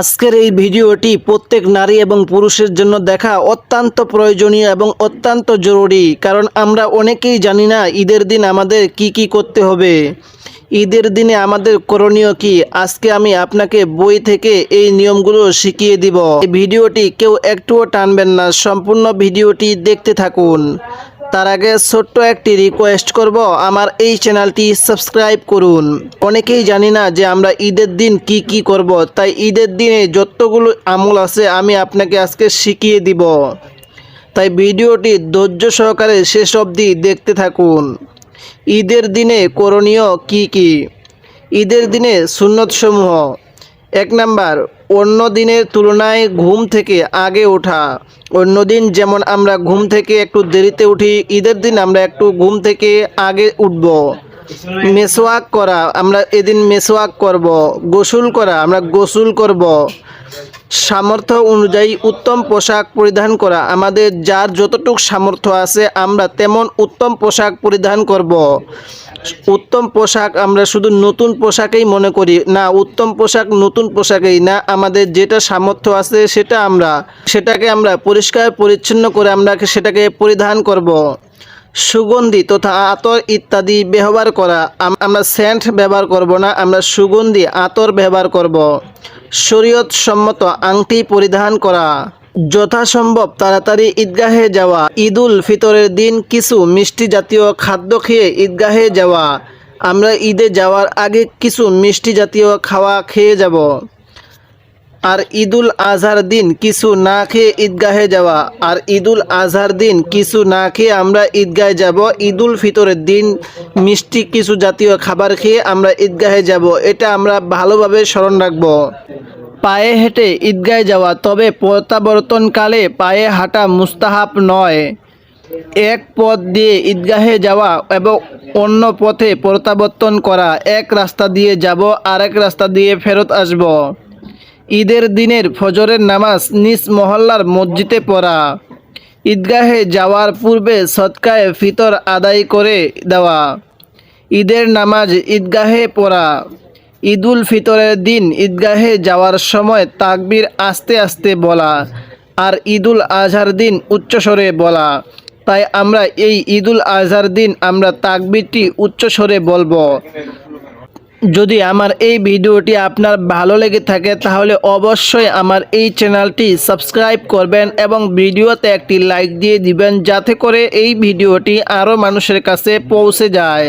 আজকের এই ভিডিওটি প্রত্যেক নারী এবং পুরুষের জন্য দেখা অত্যন্ত প্রয়োজনীয় এবং অত্যন্ত জরুরি, কারণ আমরা অনেকেই জানি না ঈদের দিন আমাদের কি কি করতে হবে। ঈদের দিনে আমাদের করণীয় কি? আজকে আমি আপনাকে বই থেকে এই নিয়মগুলো শিখিয়ে দিব। এই ভিডিওটি কেউ একটুও টানবেন না, সম্পূর্ণ ভিডিওটি দেখতে থাকুন। তার আগে ছোট্ট একটি রিকোয়েস্ট করব, আমার এই চ্যানেলটি সাবস্ক্রাইব করুন। অনেকেই জানি না যে আমরা ঈদের দিন কি কি করব, তাই ঈদের দিনে যতগুলো আমল আছে, আমি আপনাকে আজকে শিখিয়ে দিব। তাই ভিডিওটি ধৈর্য সহকারে শেষ অবধি দেখতে থাকুন। ঈদের দিনে করণীয় কি কি? ঈদের দিনে সুন্নতসমূহ। এক নাম্বার, অন্য দিনের তুলনায় ঘুম থেকে আগে ওঠা। অন্য দিন যেমন আমরা ঘুম থেকে একটু দেরিতে উঠি, ঈদের দিন আমরা একটু ঘুম থেকে আগে উঠব। মেসোয়াক করা, আমরা এদিন মেসোয়াক করব, গোসল করা, আমরা গোসল করব। সামর্থ্য অনুযায়ী উত্তম পোশাক পরিধান করা। আমাদের যার যতটুক সামর্থ্য আছে, আমরা তেমন উত্তম পোশাক পরিধান করব। উত্তম পোশাক আমরা শুধু নতুন পোশাকেই মনে করি। না, উত্তম পোশাক নতুন পোশাকেই। না, আমাদের যেটা সামর্থ্য আছে, সেটা আমরা, সেটাকে আমরা পরিষ্কার, পরিচ্ছন্ন করে আমরা সেটাকে পরিধান করব। সুগন্ধি তথা আতর ইত্যাদি ব্যবহার করা। আমরা সেন্ট ব্যবহার করব না, আমরা সুগন্ধি, আতর ব্যবহার করব। শরীয়ত সম্মত আংটি পরিধান করা। যথাসম্ভব তাড়াতাড়ি ঈদগাহে যাওয়া। ঈদুল ফিতরের দিন কিছু মিষ্টি জাতীয় খাদ্য খেয়ে ঈদগাহে যাওয়া। আমরা ঈদে যাওয়ার আগে কিছু মিষ্টি জাতীয় খাওয়া খেয়ে যাব। আর ঈদুল আজহার দিন কিছু না খেয়ে ঈদগাহে যাওয়া। আর ঈদুল আজহার দিন কিছু না খেয়ে আমরা ঈদগাহে যাব। ঈদুল ফিতরের দিন মিষ্টি কিছু জাতীয় খাবার খেয়ে আমরা ঈদগাহে যাব। এটা আমরা ভালোভাবে স্মরণ রাখব। পায়ে হেঁটে ঈদগাহে যাওয়া, তবে প্রত্যাবর্তনকালে পায়ে হাঁটা মুস্তাহাব নয়। এক পথ দিয়ে ঈদগাহে যাওয়া এবং অন্য পথে প্রত্যাবর্তন করা। এক রাস্তা দিয়ে যাব, আরেক রাস্তা দিয়ে ফেরত আসব। ঈদের দিনের ফজরের নামাজ নিজ মহল্লার মসজিদে পড়া। ঈদগাহে যাওয়ার পূর্বে সৎকায়ে ফিতর আদায় করে দেওয়া। ঈদের নামাজ ঈদগাহে পড়া। ঈদুল ফিতরের দিন ঈদগাহে যাওয়ার সময় তাকবির আস্তে আস্তে বলা আর ঈদুল আজহার দিন উচ্চস্বরে বলা। তাই আমরা এই ঈদুল আজহার দিন আমরা তাকবিরটি উচ্চস্বরে বলব। যদি আমার এই ভিডিওটি আপনার ভালো লেগে থাকে, তাহলে অবশ্যই আমার এই চ্যানেলটি সাবস্ক্রাইব করবেন এবং ভিডিওতে একটি লাইক দিয়ে দিবেন, যাতে করে এই ভিডিওটি আরও মানুষের কাছে পৌঁছে যায়।